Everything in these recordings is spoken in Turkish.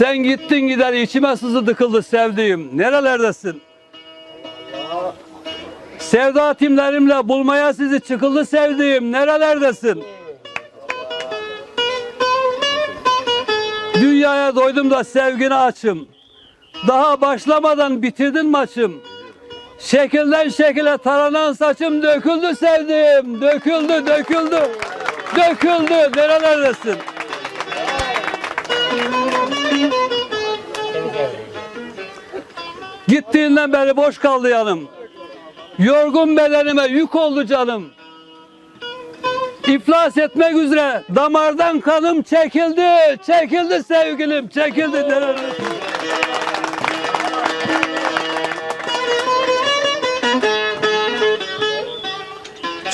Sen gittin gider içime sızı dıkıldı sevdiğim. Nerelerdesin? Sevda timlerimle bulmaya sizi çıkıldı sevdiğim. Nerelerdesin? Dünyaya doydum da sevgini açım. Daha başlamadan bitirdin maçım. Şekilden şekile taranan saçım döküldü sevdiğim. Döküldü, döküldü. Döküldü. Nerelerdesin? Gittiğinden beri boş kaldı yanım. Yorgun bedenime yük oldu canım. İflas etmek üzere damardan kanım çekildi. Çekildi sevgilim, çekildi.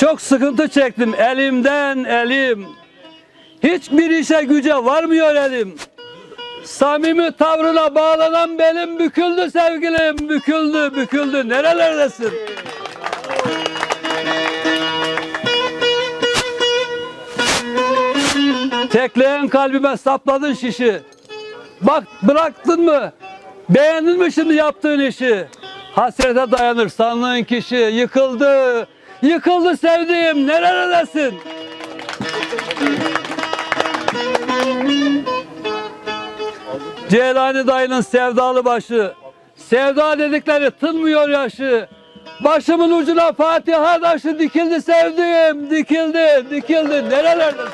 Çok sıkıntı çektim elimden elim. Hiçbir işe güce varmıyor elim. Samimi tavrına bağlanan belim büküldü sevgilim. Büküldü, büküldü. Nerelerdesin? Tekleyen kalbime sapladın şişi. Bak bıraktın mı? Beğendin mi şimdi yaptığın işi? Hasrete dayanır sandığın kişi. Yıkıldı. Yıkıldı sevdiğim. Nerelerdesin? Ceylani dayının sevdalı başı. Sevda dedikleri tınmıyor yaşı. Başımın ucuna Fatiha taşı dikildi sevdiğim. Dikildi, dikildi. Nerelerdesin?